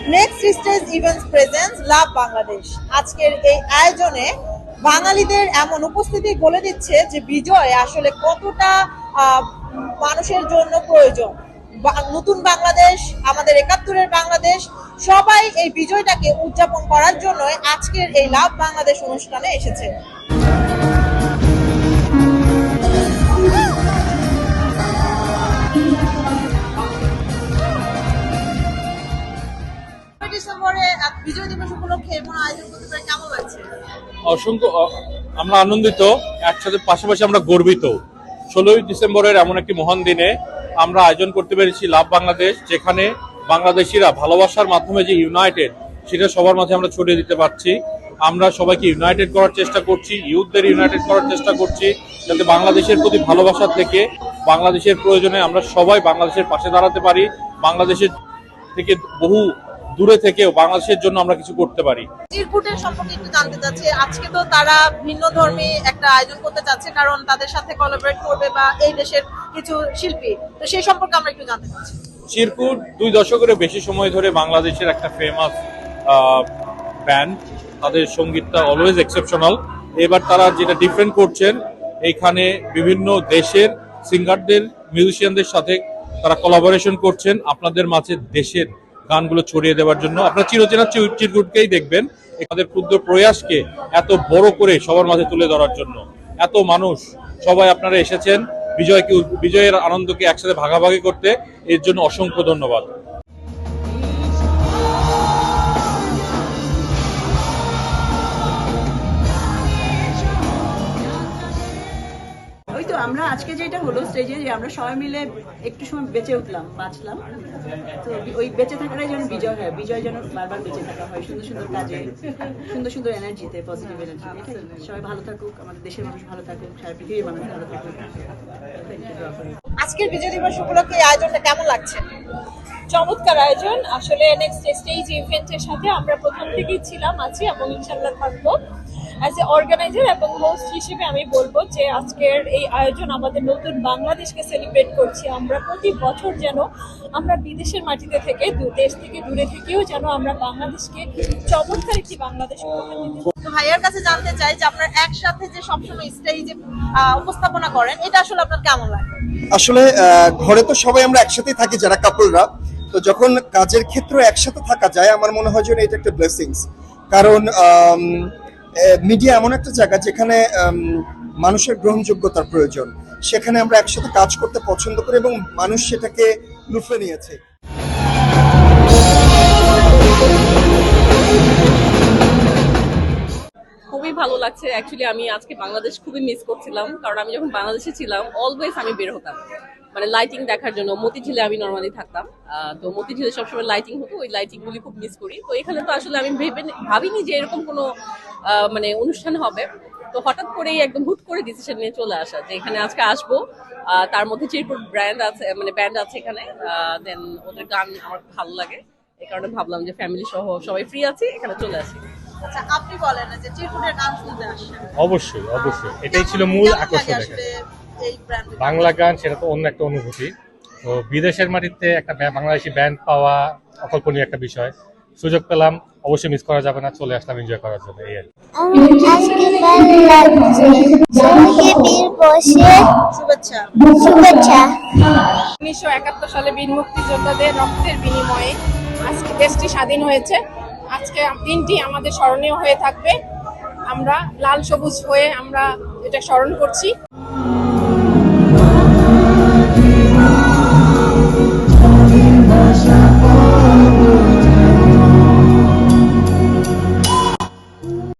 Stage events presence love Bangladesh আজকের এই আয়োজনে বাঙালিদের এমন উপস্থিতি বলে দিচ্ছে যে বিজয় আসলে কতটা মানুষের জন্য প্রয়োজন। নতুন বাংলাদেশ, আমাদের একাত্তরের বাংলাদেশ, সবাই এই বিজয়টাকে উদযাপন করার জন্য আজকের এই লাভ বাংলাদেশ অনুষ্ঠানে এসেছে। অসংখ্য আমরা আনন্দিত, একসাথে পাশাপাশি আমরা গর্বিত। ষোলোই ডিসেম্বরের এমন একটি মহান দিনে আমরা আয়োজন করতে পেরেছি লাভ বাংলাদেশ, যেখানে বাংলাদেশিরা ভালোবাসার মাধ্যমে যে ইউনাইটেড, সেটা সবার মাঝে আমরা ছড়িয়ে দিতে পারছি। আমরা সবাইকে ইউনাইটেড করার চেষ্টা করছি, ইউথদের ইউনাইটেড করার চেষ্টা করছি, যাতে বাংলাদেশের প্রতি ভালোবাসা থেকে বাংলাদেশের প্রয়োজনে আমরা সবাই বাংলাদেশের পাশে দাঁড়াতে পারি। বাংলাদেশের থেকে বহু দূরে থেকেও বাংলাদেশের জন্য আমরা কিছু করতে পারি। চিরকুটের সম্পর্কে একটু জানতে চাচ্ছি আজকে তো তারা ভিন্ন ধর্মী একটা আয়োজন করতে চাচ্ছে কারণ তাদের সাথে কোলাবরেট করবে বা এই দেশের কিছু শিল্পী। তো সেই সম্পর্কে আমরা একটু জানতে চাচ্ছি। চিরকুট দুই দশকেরও বেশি সময় ধরে বাংলাদেশের একটা ফেমাস ব্যান্ড তাদের সঙ্গীতটা অলওয়েজ এক্সেপশনাল এবার তারা যেটা ডিফারেন্ট করছেন এইখানে বিভিন্ন দেশের সিঙ্গারদের মিউজিশিয়ানদের সাথে তারা কোলাবোরেশন করছেন। আপনাদের মাঝে দেশের গানগুলো ছড়িয়ে দেওয়ার জন্য। আপনারা চিরচেনা চিরকুটকেই দেখবেন। আমাদের ক্ষুদ্র প্রয়াসকে এত বড় করে সবার মাঝে তুলে ধরার জন্য। এত মানুষ, সবাই আপনারা এসেছেন। বিজয়কে বিজয়ের আনন্দকে একসাথে ভাগাভাগি করতে। এর জন্য অসংখ্য ধন্যবাদ। আমরা আজকে যেটা হলো স্টেজে যে আমরা সবাই মিলে একটু সময় বেঁচে উঠলাম, বাঁচলাম। তো ওই বেঁচে থাকাটাই যেন বিজয় হয়, বিজয় যেন বারবার বেঁচে থাকা হয়, সুন্দর সুন্দর কাজে, সুন্দর সুন্দর এনার্জিতে পজিটিভ এনার্জি সবাই ভালো থাকুক, আমাদের দেশের মানুষ ভালো থাকুক, সারা পৃথিবীর মানুষ ভালো থাকুক। আজকের বিজয় দিবস উপলক্ষে এই আয়োজনটা কেমন লাগছে? চমৎকার আয়োজন। আসলে নেক্সট স্টেজ ইভেন্টের সাথে আমরা প্রথম থেকেই ছিলাম আছি এবং ইনশাল্লাহ থাকব। অ্যাজ এ অর্গানাইজার এবং হোস্ট হিসেবে আমি বলব যে আজকের এই আয়োজন আমাদের নতুন বাংলাদেশকে সেলিব্রেট করছি। আমরা প্রতি বছর যেন আমরা বিদেশের মাটিতে থেকে দু- দেশ থেকে দূরে থেকেও যেন আমরা বাংলাদেশকে চমৎকার একটি বাংলাদেশ ভাইয়ার কাছে জানতে চাই যে আপনার একসাথে যে সবসময় স্টেজে উপস্থাপনা করেন এটা আসলে আপনার কেমন লাগে? আসলে আহ, ঘরে তো সবাই আমরা একসাথেই থাকি যারা কাপলরা তো যখন কাজের ক্ষেত্রে একসাথে থাকা যায় আমার মনে হয় যেন এটা একটা ব্লেসিংস কারণ মিডিয়া এমন একটা জায়গা যেখানে মানুষের গ্রহণযোগ্যতার প্রয়োজন। সেখানে আমরা একসাথে কাজ করতে পছন্দ করি এবং মানুষ সেটাকে লুফে নিয়েছে। খুবই ভালো লাগছে। অ্যাকচুয়ালি আমি আজকে বাংলাদেশ খুবই মিস করছিলাম। কারণ আমি যখন বাংলাদেশে ছিলাম অলওয়েজ আমি বের হতাম। মানে লাইটিং দেখার জন্য মতিঝিলে আমি নর্মালি থাকতাম। আহ, তো মতিঝিলে সবসময় লাইটিং হতো ওই লাইটিং গুলি খুব মিস করি। তো এখানে তো আসলে আমি ভেবে ভাবিনি যে এরকম কোনো মানে অনুষ্ঠান হবে। তো হঠাৎ করেই একদম হুট করে ডিসিশন নিয়ে চলে আসা যে এখানে আজকে আসব। আহ, তার মধ্যে চিরপুর ব্র্যান্ড আছে মানে ব্যান্ড আছে এখানে দেন ওদের গান আমার ভালো লাগে। এই কারণে ভাবলাম যে ফ্যামিলি সহ সবাই ফ্রি আছি এখানে চলে আসি। আচ্ছা আপনি বলেন যে চিরকুটের গান শুনতে আসছেন অবশ্যই অবশ্যই। এটাই ছিল মূল আকর্ষণ বাংলা গান সেটা তো অন্য একটা অনুভূতি। তো বিদেশের মাটিতে একটা ব্যা- বাংলাদেশি ব্যান্ড পাওয়া অকল্পনীয় একটা বিষয়। সুযোগ পেলাম অবশ্যই মিস করা যাবে না চলে আসলাম এনজয় করার জন্য এই আর উনিশশো একাত্তর সালে বীর মুক্তিযোদ্ধাদের রক্তের বিনিময়ে আজকে দেশটি স্বাধীন হয়েছে। আজকে দিনটি আমাদের স্মরণীয় হয়ে থাকবে। আমরা লাল সবুজ হয়ে আমরা এটা স্মরণ করছি।